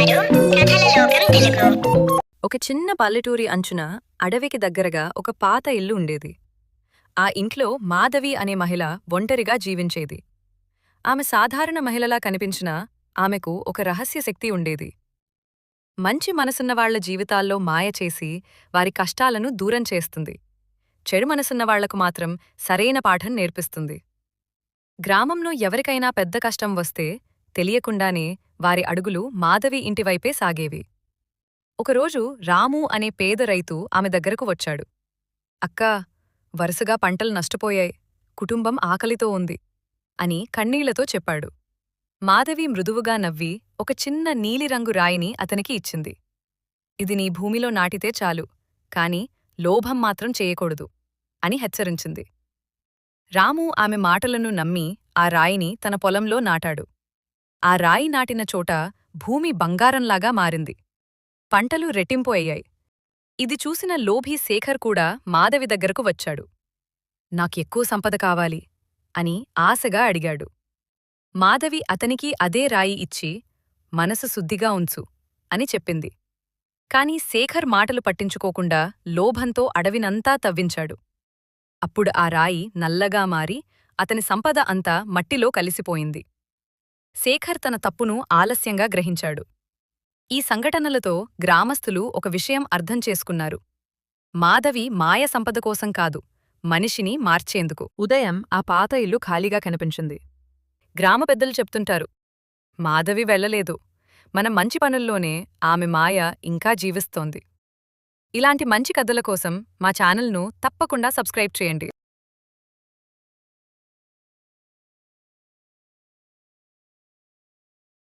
కథల లోకం తెలుగు. ఒక చిన్న పల్లెటూరి అంచున అడవికి దగ్గరగా ఒక పాత ఇల్లు ఉండేది. ఆ ఇంట్లో మాధవి అనే మహిళ ఒంటరిగా జీవించేది. ఆమె సాధారణ మహిళలా కనిపించినా ఆమెకు ఒక రహస్య శక్తి ఉండేది. మంచి మనసున్నవాళ్ళ జీవితాల్లో మాయ చేసి వారి కష్టాలను దూరం చేస్తుంది. చెడు మనసున్నవాళ్ళకు మాత్రం సరైన పాఠం నేర్పిస్తుంది. గ్రామంలో ఎవరికైనా పెద్ద కష్టం వస్తే తెలియకుండానే వారి అడుగులు మాధవి ఇంటివైపే సాగేవి. ఒకరోజు రాము అనే పేద రైతు ఆమె దగ్గరకు వచ్చాడు. అక్కా వరుసగా పంటలు నష్టపోయాయి. కుటుంబం ఆకలితో ఉంది అని కన్నీళ్ళతో చెప్పాడు. మాధవి మృదువుగా నవ్వి ఒక చిన్న నీలిరంగు రాయిని అతనికి ఇచ్చింది. ఇది నీ భూమిలో నాటితే చాలు కాని లోభం మాత్రం చేయకూడదు అని హెచ్చరించింది. రాము ఆమె మాటలను నమ్మి ఆ రాయిని తన పొలంలో నాటాడు. ఆ రాయి నాటిన చోట భూమి బంగారంలాగా మారింది. పంటలు రెట్టింపు అయ్యాయి. ఇది చూసిన లోభీ శేఖర్ కూడా మాధవి దగ్గరకు వచ్చాడు. నాకెక్కువ సంపద కావాలి అని ఆశగా అడిగాడు. మాధవి అతనికి అదే రాయి ఇచ్చి మనసు శుద్ధిగా ఉంచు అని చెప్పింది. కాని శేఖర్ మాటలు పట్టించుకోకుండా లోభంతో అడవినంతా తవ్వించాడు. అప్పుడు ఆ రాయి నల్లగా మారి అతని సంపద అంతా మట్టిలో కలిసిపోయింది. శేఖర్ తన తప్పును ఆలస్యంగా గ్రహించాడు. ఈ సంఘటనలతో గ్రామస్థులు ఒక విషయం అర్థం చేసుకున్నారు. మాధవి మాయ సంపద కోసం కాదు మనిషిని మార్చేందుకు. ఉదయం ఆ పాత ఇల్లు ఖాళీగా కనిపించింది. గ్రామ పెద్దలు చెప్తుంటారు మాధవి వెళ్ళలేదు. మన మంచి పనుల్లోనే ఆమె మాయ ఇంకా జీవిస్తోంది. ఇలాంటి మంచి కథల కోసం మా ఛానల్ను తప్పకుండా సబ్స్క్రైబ్ చేయండి.